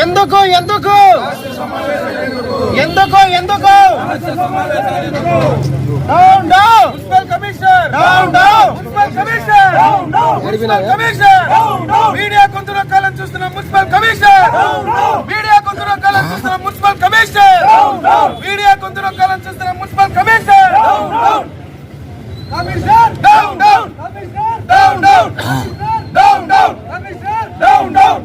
ఎందుకు ఎందుకు ఎందుకు ఎందుకు down down municipal commissioner down down municipal commissioner municipal commissioner media గొంతు నొక్కాలని చూస్తున్న మున్సిపల్ కమిషనర్ మీడియా గొంతు నొక్కాలని చూస్తున్న మున్సిపల్ కమిషనర్ మీడియా గొంతు నొక్కాలని చూస్తున్న municipal commissioner commissioner down down down down down down down down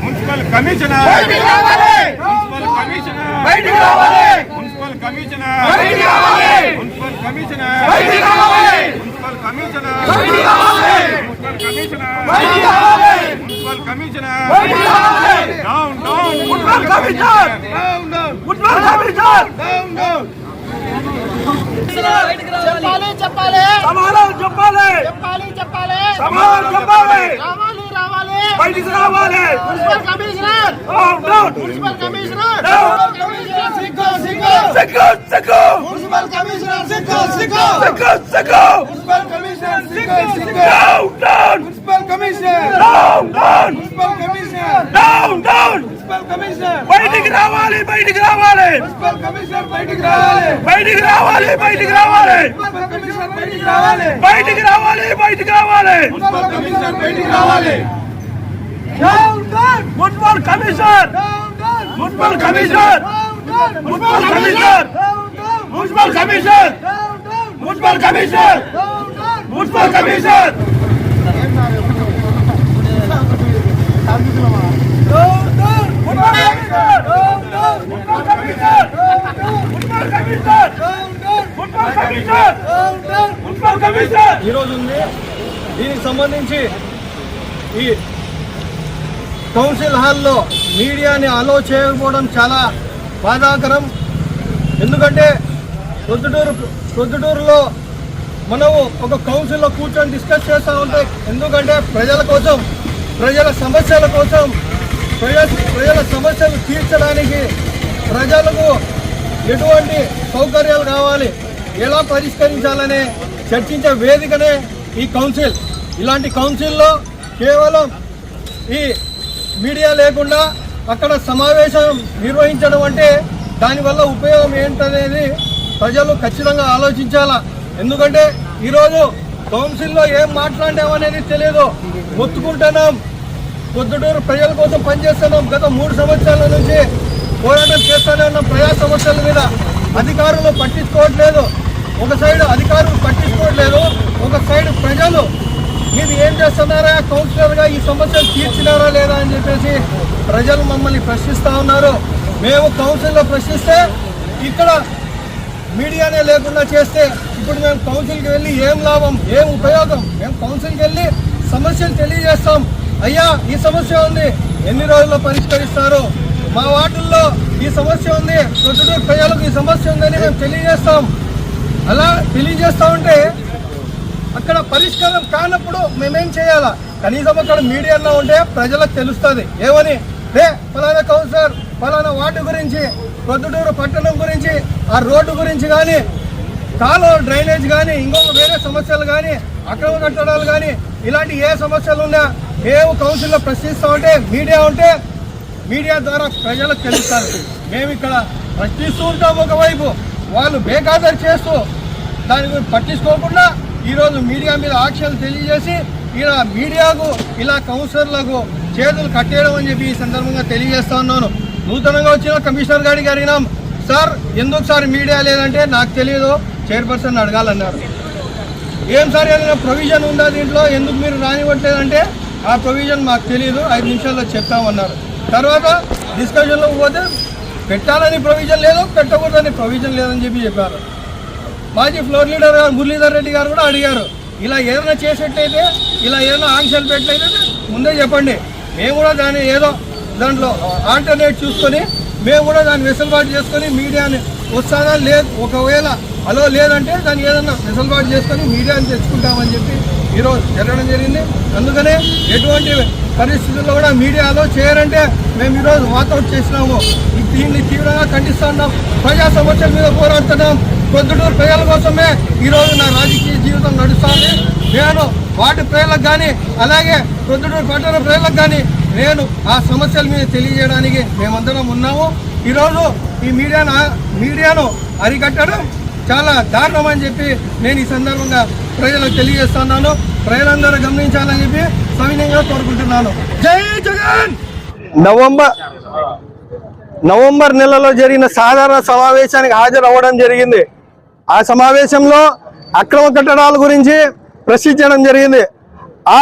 municipal commissioner బయటికి రావాలి మున్సిపల్ కమిషనర్ బయటికి రావాలి మున్సిపల్ కమిషనర్ బయటికి రావాలి మున్సిపల్ కమిషనర్ బయటికి రావాలి మున్సిపల్ కమిషనర్ బయటికి రావాలి మున్సిపల్ కమిషనర్ బయటికి రావాలి మున్సిపల్ కమిషనర్ బయటికి రావాలి down down municipal commissioner down down municipal commissioner down down చెప్పాలి చెప్పాలి సమాధానం చెప్పాలి చెప్పాలి చెప్పాలి సమాధానం చెప్పాలి Politician wale. Municipal commissioner. Down, down. Municipal commissioner. Down. Sikho, Sikho. Sikho, Sikho. Municipal commissioner. Sikho, Sikho. Sikho, Sikho. Municipal commissioner. Sikho, Sikho. Down, down. Municipal commissioner. Down, down. Municipal commissioner. Down, down. Municipal commissioner. బయటికి రావాలి బయటికి రావాలి municipal commissioner బయటికి రావాలి బయటికి రావాలి బయటికి రావాలి మున్సిపల్ కమిషనర్ బయటికి రావాలి బయటికి రావాలి బయటికి రావాలి మున్సిపల్ కమిషనర్ బయటికి రావాలి football commissioner football commissioner football commissioner football commissioner football commissioner football commissioner दी संबंधी కౌన్సిల్ హాల్లో మీడియాని అలో చేయకపోవడం చాలా బాధాకరం. ఎందుకంటే ప్రొద్దుటూరు ప్రొద్దుటూరులో మనము ఒక కౌన్సిల్లో కూర్చొని డిస్కస్ చేస్తూ ఉంటే ఎందుకంటే ప్రజల కోసం ప్రజల సమస్యల కోసం ప్రజల ప్రజల సమస్యలు తీర్చడానికి ప్రజలకు ఎటువంటి సౌకర్యాలు కావాలి ఎలా పరిష్కరించాలనే చర్చించే వేదికనే ఈ కౌన్సిల్. ఇలాంటి కౌన్సిల్లో కేవలం ఈ మీడియా లేకుండా అక్కడ సమావేశం నిర్వహించడం అంటే దానివల్ల ఉపయోగం ఏంటనేది ప్రజలు ఖచ్చితంగా ఆలోచించాలా. ఎందుకంటే ఈరోజు కౌన్సిల్లో ఏం మాట్లాడామనేది తెలియదు మొత్తుకుంటున్నాం. పొద్దుటూరు ప్రజల కోసం పనిచేస్తున్నాం. గత మూడు సంవత్సరాల నుంచి పోరాటం చేస్తూనే ఉన్నాం ప్రజా సమస్యల మీద. అధికారులు పట్టించుకోవట్లేదు. ఒక సైడ్ అధికారులు పట్టించుకోవట్లేదు. ఒక సైడ్ ప్రజలు ఇది ఏం చేస్తున్నారా? కౌన్సిలర్గా ఈ సమస్యలు తీర్చినారా లేదా అని చెప్పేసి ప్రజలు మమ్మల్ని ప్రశ్నిస్తూ ఉన్నారు. మేము కౌన్సిల్లో ప్రశ్నిస్తే ఇక్కడ మీడియానే లేకుండా చేస్తే ఇప్పుడు మేము కౌన్సిల్కి వెళ్ళి ఏం లాభం ఏం ఉపయోగం? మేము కౌన్సిల్కి వెళ్ళి సమస్యలు తెలియజేస్తాం. అయ్యా ఈ సమస్య ఉంది. ఎన్ని రోజుల్లో పరిష్కరిస్తారు? మా వార్డుల్లో ఈ సమస్య ఉంది. ప్రొద్దుటూరు ప్రజలకు ఈ సమస్య ఉందని మేము తెలియజేస్తాం. అలా తెలియజేస్తా ఉంటే అక్కడ పరిష్కారం కానప్పుడు మేమేం చేయాలా? కనీసం అక్కడ మీడియాలో ఉంటే ప్రజలకు తెలుస్తుంది. ఏమని? రే ఫలానా కౌన్సిలర్ ఫలానా వార్డు గురించి ప్రొద్దుటూరు పట్టణం గురించి ఆ రోడ్డు గురించి కానీ కాలువ డ్రైనేజ్ కానీ ఇంకొక వేరే సమస్యలు కానీ అక్రమ కట్టడాలు కానీ ఇలాంటి ఏ సమస్యలు ఉన్నా మేము కౌన్సిల్లో ప్రశ్నిస్తూ ఉంటే మీడియా ఉంటే మీడియా ద్వారా ప్రజలకు తెలుస్తారు. మేము ఇక్కడ ప్రశ్నిస్తూ ఉంటాము ఒకవైపు. వాళ్ళు బేఖాతరు చేస్తూ దాని గురించి పట్టించుకోకుండా ఈరోజు మీడియా మీద ఆక్షలు తెలియజేసి ఇలా మీడియాకు ఇలా కౌన్సిలర్లకు చేతులు కట్టేయడం అని చెప్పి ఈ సందర్భంగా తెలియజేస్తా ఉన్నాను. నూతనంగా వచ్చిన కమిషనర్ గారికి అడిగినాం సార్ ఎందుకు సార్ మీడియా లేదంటే నాకు తెలియదు చైర్పర్సన్ అడగాలన్నారు. ఏం సార్ ఏదైనా ప్రొవిజన్ ఉందా దీంట్లో? ఎందుకు మీరు రానివ్వట్లేదంటే? ఆ ప్రొవిజన్ మాకు తెలియదు ఐదు నిమిషాల్లో చెప్తామన్నారు. తర్వాత డిస్కషన్లో పోతే పెట్టాలని ప్రొవిజన్ లేదు పెట్టకూడదని ప్రొవిజన్ లేదని చెప్పి చెప్పారు. మాజీ ఫ్లోర్ లీడర్ గారు మురళీధర్ రెడ్డి గారు కూడా అడిగారు. ఇలా ఏదైనా చేసేట్లయితే ఇలా ఏదైనా ఆంక్షలు పెట్టినట్లయితే ముందే చెప్పండి. మేము కూడా దాన్ని ఏదో దాంట్లో ఆల్టర్నేట్ చూసుకొని మేము కూడా దాన్ని వెసులుబాటు చేసుకొని మీడియాని వస్తానా లేదు. ఒకవేళ అలో లేదంటే దాన్ని ఏదన్నా వెసులుబాటు చేసుకొని మీడియాని తెచ్చుకుంటామని చెప్పి ఈరోజు జరగడం జరిగింది. అందుకనే ఎటువంటి పరిస్థితుల్లో కూడా మీడియాలో చేయరంటే మేము ఈరోజు వాకౌట్ చేసినాము. ఈ- దీన్ని తీవ్రంగా ఖండిస్తున్నాం ప్రజా సమస్యల మీద పోరాడుతున్నాం. పొద్దుటూరు ప్రజల కోసమే ఈరోజు నా రాజకీయ జీవితం నడుస్తుంది. నేను వాటి ప్రజలకు కానీ అలాగే పొద్దుటూరు పట్టణ ప్రజలకు కానీ నేను ఆ సమస్యల మీద తెలియజేయడానికి మేమందరం ఉన్నాము. ఈరోజు ఈ మీడియాను మీడియాను అరికట్టడం చాలా దారుణం అని చెప్పి నేను ఈ సందర్భంగా ప్రజలకు తెలియజేస్తున్నాను. ప్రజలందరూ గమనించాలని చెప్పి సవినయంగా కోరుకుంటున్నాను. జై జగన్! నవంబర్ నవంబర్ నెలలో జరిగిన సాధారణ సమావేశానికి హాజరవ్వడం జరిగింది. ఆ సమావేశంలో అక్రమ కట్టడాల గురించి ప్రశ్నించడం జరిగింది. ఆ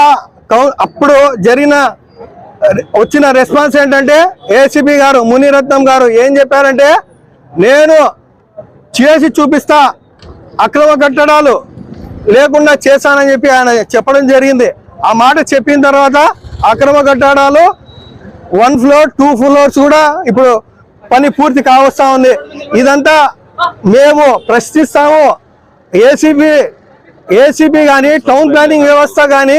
కౌ- అప్పుడు జరిగిన వచ్చిన రెస్పాన్స్ ఏంటంటే ఏసీపీ గారు మునిరత్నం గారు ఏం చెప్పారంటే నేను చేసి చూపిస్తా అక్రమ కట్టడాలు లేకుండా చేశానని చెప్పి ఆయన చెప్పడం జరిగింది. ఆ మాట చెప్పిన తర్వాత అక్రమ కట్టడాలు వన్ ఫ్లోర్ టూ ఫ్లోర్స్ కూడా ఇప్పుడు పని పూర్తి కావస్తా ఉంది. ఇదంతా మేము ప్రశ్నిస్తాము. ఏసీబీ ఏసీబీ కానీ టౌన్ ప్లానింగ్ వ్యవస్థ కానీ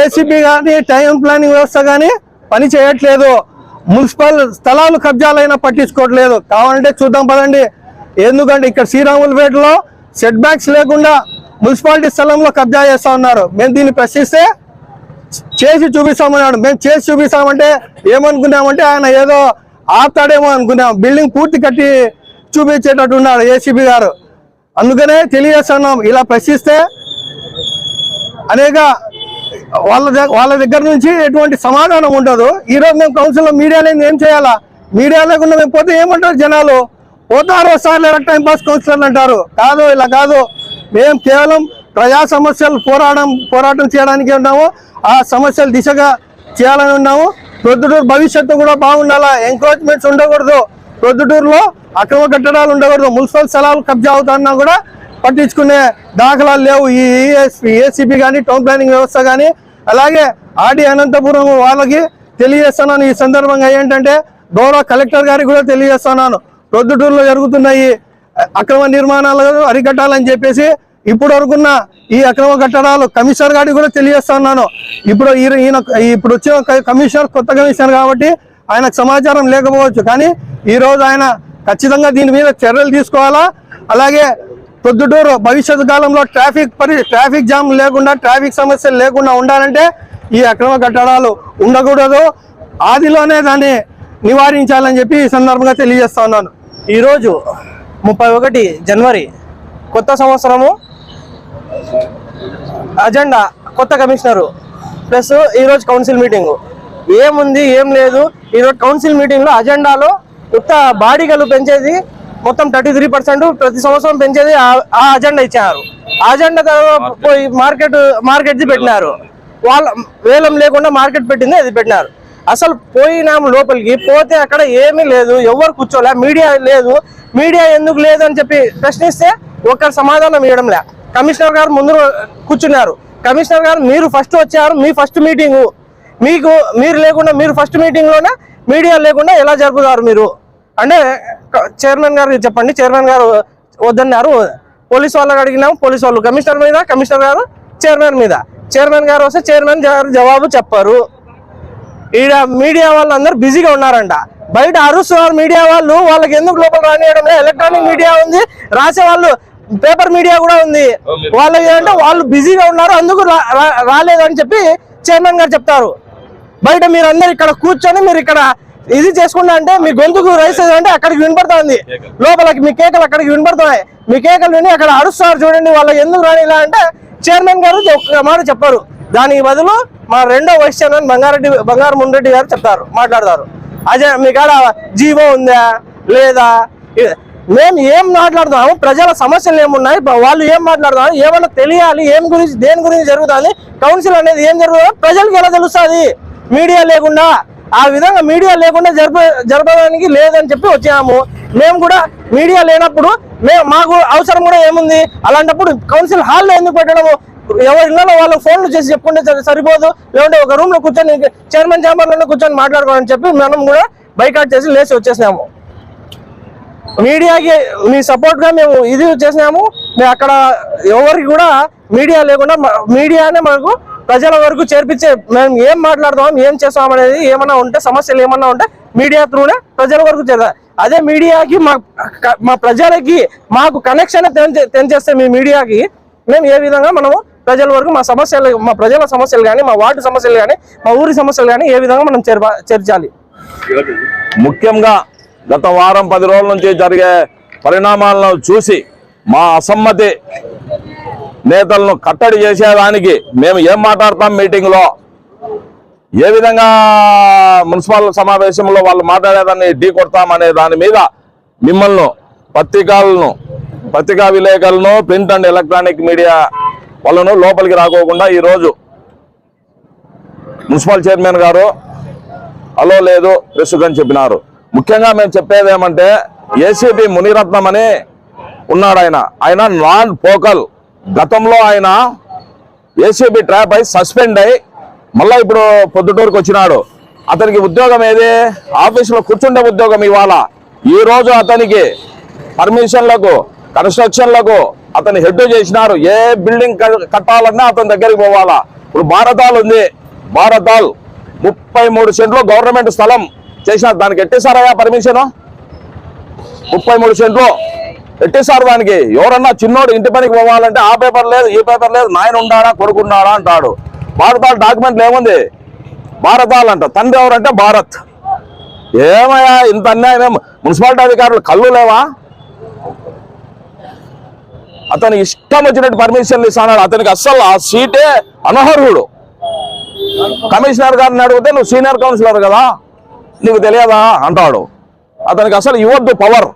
ఏసీబీ కానీ టౌన్ ప్లానింగ్ వ్యవస్థ కానీ పని చేయట్లేదు. మున్సిపల్ స్థలాలు కబ్జాలైనా పట్టించుకోవట్లేదు. కావాలంటే చూద్దాం పదండి. ఎందుకంటే ఇక్కడ శ్రీరాములపేటలో సెట్ బ్యాక్స్ లేకుండా మున్సిపాలిటీ స్థలంలో కబ్జా చేస్తా ఉన్నారు. మేము దీన్ని ప్రశ్నిస్తే చేసి చూపిస్తామన్నాడు. మేము చేసి చూపిస్తామంటే ఏమనుకున్నామంటే ఆయన ఏదో ఆపుతాడేమో అనుకున్నాం. బిల్డింగ్ పూర్తి కట్టి చూపించేటట్టున్నారు ఏసీబీ గారు. అందుకనే తెలియజేస్తున్నాం ఇలా ప్రశ్నిస్తే అనేక వాళ్ళ వాళ్ళ దగ్గర నుంచి ఎటువంటి సమాధానం ఉండదు. ఈరోజు మేము కౌన్సిల్లో మీడియా లేని ఏం చేయాలా? మీడియా లేకుండా మేము పోతే ఏమంటారు జనాలు? పోతారు వస్తారు లేదా టైం పాస్ కౌన్సిలర్లు అంటారు. కాదు ఇలా కాదు. మేము కేవలం ప్రజా సమస్యలు పోరాటం పోరాటం చేయడానికి ఉన్నాము. ఆ సమస్యలు దిశగా చేయాలని ఉన్నాము. ప్రొద్దుటూరు భవిష్యత్తు కూడా బాగుండాలా? ఎంక్రోచ్మెంట్స్ ఉండకూడదు. ప్రొద్దుటూరులో అక్రమ కట్టడాలు ఉండకూడదు. మున్సిపల్ స్థలాలు కబ్జా అవుతున్నా కూడా పట్టించుకునే దాఖలాలు లేవు. ఈ ఏసీపీ కానీ టౌన్ ప్లానింగ్ వ్యవస్థ కానీ అలాగే ఆడి అనంతపురం వాళ్ళకి తెలియజేస్తున్నాను. ఈ సందర్భంగా ఏంటంటే గౌరవ కలెక్టర్ గారికి కూడా తెలియజేస్తున్నాను. ప్రొద్దుటూరులో జరుగుతున్న ఈ అక్రమ నిర్మాణాలు అరికట్టాలని చెప్పేసి ఇప్పుడు వరకున్న ఈ అక్రమ కట్టడాలు కమిషనర్ గారికి కూడా తెలియజేస్తున్నాను. ఇప్పుడు ఈయన ఇప్పుడు వచ్చిన కమిషనర్ కొత్త కమిషనర్ కాబట్టి ఆయనకు సమాచారం లేకపోవచ్చు. కానీ ఈరోజు ఆయన ఖచ్చితంగా దీని మీద చర్యలు తీసుకోవాలా? అలాగే పొద్దుటూరు భవిష్యత్తు కాలంలో ట్రాఫిక్ పరి ట్రాఫిక్ జామ్ లేకుండా ట్రాఫిక్ సమస్యలు లేకుండా ఉండాలంటే ఈ అక్రమ కట్టడాలు ఉండకూడదు. ఆదిలోనే దాన్ని నివారించాలని చెప్పి ఈ సందర్భంగా తెలియజేస్తా ఉన్నాను. ఈరోజు ముప్పై ఒకటి జనవరి కొత్త సంవత్సరము అజెండా కొత్త కమిషనరు ప్లస్ ఈరోజు కౌన్సిల్ మీటింగు. ఏముంది ఏం లేదు. ఈరోజు కౌన్సిల్ మీటింగ్లో అజెండాలో కొత్త బాడీగలు పెంచేది మొత్తం థర్టీ త్రీ పర్సెంట్ ప్రతి సంవత్సరం పెంచేది ఆ- అజెండా ఇచ్చారు. అజెండా తర్వాత పోయి మార్కెట్ మార్కెట్ది పెట్టినారు. వాళ్ళ వేలం లేకుండా మార్కెట్ పెట్టింది అది పెట్టినారు. అసలు పోయినాము లోపలికి పోతే అక్కడ ఏమీ లేదు ఎవరు కూర్చోలే మీడియా లేదు. మీడియా ఎందుకు లేదు అని చెప్పి ప్రశ్నిస్తే ఒక్కరు సమాధానం ఇవ్వడం లే. కమిషనర్ గారు ముందు కూర్చున్నారు. కమిషనర్ గారు మీరు ఫస్ట్ వచ్చారు మీ ఫస్ట్ మీటింగు మీకు మీరు లేకుండా మీరు ఫస్ట్ మీటింగ్లోనే మీడియా లేకుండా ఎలా జరుపుతారు మీరు? అంటే చైర్మన్ గారు చెప్పండి. చైర్మన్ గారు వద్దన్నారు. పోలీస్ వాళ్ళకి అడిగినాము. పోలీస్ వాళ్ళు కమిషనర్ మీద కమిషనర్ గారు చైర్మన్ మీద. చైర్మన్ గారు వస్తే చైర్మన్ గారు జవాబు చెప్పారు. ఈడ మీడియా వాళ్ళందరూ బిజీగా ఉన్నారంట. బయట అరుస్తున్నారు మీడియా వాళ్ళు. వాళ్ళకి ఎందుకు లోపల రానియడం లేదు. ఎలక్ట్రానిక్ మీడియా ఉంది. రాసే వాళ్ళు పేపర్ మీడియా కూడా ఉంది. వాళ్ళకి ఏంటంటే వాళ్ళు బిజీగా ఉన్నారు. అందుకు రాలేదని చెప్పి చైర్మన్ గారు చెప్తారు. బయట మీరు అందరు ఇక్కడ కూర్చొని మీరు ఇక్కడ ఇది చేసుకుంటా అంటే మీ గొంతుకు రైస్ అంటే అక్కడికి వినపడుతుంది. లోపలకి మీ కేకలు అక్కడికి వినపడుతున్నాయి. మీ కేకలు విని అక్కడ అరుస్తారు చూడండి వాళ్ళకి ఎందుకు రాని ఇలా అంటే చైర్మన్ గారు ఒక్క మాట చెప్పారు. దానికి బదులు మా రెండో వైస్ చైర్మన్ బంగారెడ్డి బంగారు మున్రెడ్డి గారు చెప్తారు మాట్లాడతారు. అజే మీ కాడ జీవో ఉందా? లేదా? మేము ఏం మాట్లాడుతున్నాము? ప్రజల సమస్యలు ఏమున్నాయి? వాళ్ళు ఏం మాట్లాడుతున్నారు? ఏమన్నా తెలియాలి? ఏం గురించి దేని గురించి జరుగుతుంది? కౌన్సిల్ అనేది ఏం జరుగుతుందో ప్రజలకు ఎలా తెలుస్తుంది? మీడియా లేకుండా ఆ విధంగా మీడియా లేకుండా జరప జరపడానికి లేదని చెప్పి వచ్చాము. మేము కూడా మీడియా లేనప్పుడు మేము మాకు అవసరం కూడా ఏముంది? అలాంటప్పుడు కౌన్సిల్ హాల్లో ఎందుకు పెట్టడము? ఎవరి ఇళ్ళలో వాళ్ళు ఫోన్లు చేసి చెప్పుకుంటే సరిపోదు. లేదంటే ఒక రూమ్లో కూర్చొని చైర్మన్ ఛాంబర్ కూర్చొని మాట్లాడుకోవాలని చెప్పి మనం కూడా బైకాట్ చేసి లేచి వచ్చేసినాము. మీడియాకి మీ సపోర్ట్గా మేము ఇది చేసినాము. మేము అక్కడ ఎవరికి కూడా మీడియా లేకుండా మీడియానే మనకు ప్రజల వరకు చేర్పించే మేము ఏం మాట్లాడదాం ఏం చేస్తాం అనేది ఏమన్నా ఉంటే సమస్యలు ఏమన్నా ఉంటే మీడియా త్రూనే ప్రజల వరకు చేద్దాం అదే మీడియాకి మా మా ప్రజలకి మాకు కనెక్షన్ తెంచేస్తే మీ మీడియాకి మేము ఏ విధంగా మనము ప్రజల వరకు మా సమస్యలు మా ప్రజల సమస్యలు కానీ మా వార్డు సమస్యలు కానీ మా ఊరి సమస్యలు కానీ ఏ విధంగా మనం చేర్చాలి. ముఖ్యంగా గత వారం పది రోజుల నుంచి జరిగే పరిణామాలను చూసి మా అసమ్మతి నేతలను కట్టడి చేసేదానికి మేము ఏం మాట్లాడతాం మీటింగ్లో? ఏ విధంగా మున్సిపల్ సమావేశంలో వాళ్ళు మాట్లాడేదాన్ని ఢీ కొడతాం అనే దాని మీద మిమ్మల్ని పత్రికలను పత్రికా విలేకరులను ప్రింట్ అండ్ ఎలక్ట్రానిక్ మీడియా వాళ్ళను లోపలికి రాకోకుండా ఈరోజు మున్సిపల్ చైర్మన్ గారు అలో లేదు ప్రెస్ అని చెప్పినారు. ముఖ్యంగా మేము చెప్పేది ఏమంటే ఏసీపీ మునిరత్నం అని ఉన్నాడు ఆయన ఆయన నాన్ పోకల్ గతంలో ఆయన ఏసీబీ ట్రాప్ అయి సస్పెండ్ అయి మళ్ళీ ఇప్పుడు పొద్దుటూరుకు వచ్చినాడు. అతనికి ఉద్యోగం ఏది? ఆఫీసులో కూర్చుండే ఉద్యోగం ఇవాళ. ఈ రోజు అతనికి పర్మిషన్లకు కన్స్ట్రక్షన్లకు అతని హెడ్ చేసినారు. ఏ బిల్డింగ్ క- కట్టాలన్నా అతని దగ్గరికి పోవాలా? ఇప్పుడు భారతాల్ ఉంది. భారతాల్ ముప్పై మూడు సెంట్లు గవర్నమెంట్ స్థలం చేసిన దానికి ఎట్టేసారయ్యా పర్మిషన్? ముప్పై మూడు సెంట్లు. ఎట్టేసారు దానికి ఎవరన్నా చిన్నోడు ఇంటి పనికి పోవాలంటే ఆ పేపర్ లేదు ఈ పేపర్ లేదు నాయన ఉండాడా కొడుకున్నాడా అంటాడు. భారతాల డాక్యుమెంట్లు ఏముంది? భారతాలు అంట తండ్రి ఎవరంటే భారత్. ఏమయ్యా ఇంత అన్యాయం మున్సిపాలిటీ అధికారులు కళ్ళు లేవా? అతను ఇష్టం వచ్చినట్టు పర్మిషన్లు ఇస్తాడు అతనికి అస్సలు ఆ సీటే అనర్హుడు. కమిషనర్ గారిని అడిగితే నువ్వు సీనియర్ కౌన్సిలర్ కదా నీకు తెలియదా అంటాడు. అతనికి అసలు ఇవ్వద్దు పవర్.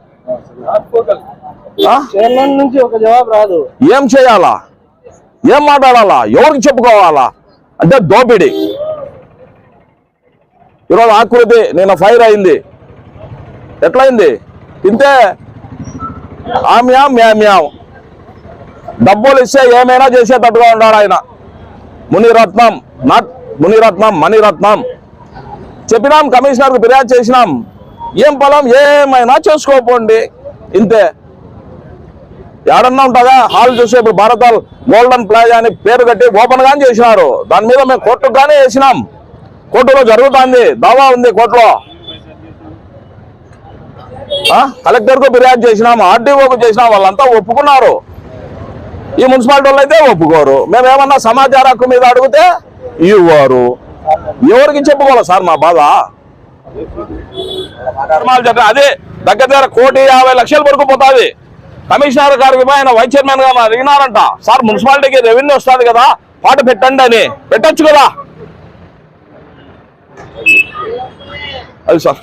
చైర్మన్ నుంచి ఒక జవాబు రాదు. ఏం చేయాలా? ఏం మాట్లాడాలా? ఎవరికి చెప్పుకోవాలా? అంటే దోపిడి. ఈరోజు ఆకృతి నేను ఫైర్ అయింది. ఎట్లయింది? ఇంతే? ఆమ్యా మ్యామ్యాం డబ్బులు ఇస్తే ఏమైనా చేసేటట్టుగా ఉన్నాడు ఆయన. మునిరత్నం నాట్ మునిరత్నం మణిరత్నం. చెప్పినాం కమిషనర్కి ఫిర్యాదు చేసినాం. ఏం పొలం ఏమైనా చేసుకోపోండి. ఇంతే. ఏడన్నా ఉంటుందా? హాల్ చూసి ఇప్పుడు భారతాల్ గోల్డెన్ ప్లాజా అని పేరు కట్టి ఓపెన్ గానే చేసినారు. దాని మీద మేము కోర్టుకు గానే వేసినాం. కోర్టులో జరుగుతుంది. దావా ఉంది కోర్టులో. కలెక్టర్కు ఫిర్యాదు చేసినాం. ఆర్డీఓకు చేసినాం. వాళ్ళంతా ఒప్పుకున్నారు. ఈ మున్సిపాలిటీ వాళ్ళు అయితే ఒప్పుకోరు. మేము ఏమన్నా సమాచార హక్కు మీద అడిగితే ఇవ్వరు. ఎవరికి చెప్పుకోవాలి సార్ మా బాధ? అదే దగ్గర దగ్గర కోటి యాభై లక్షల వరకు పోతుంది. కమిషనర్ గారికి ఆయన వైస్ చైర్మన్గా అడిగినారంట సార్ మున్సిపాలిటీకి రెవెన్యూ వస్తుంది కదా పాట పెట్టండి అని. పెట్టొచ్చు కదా? అది సార్.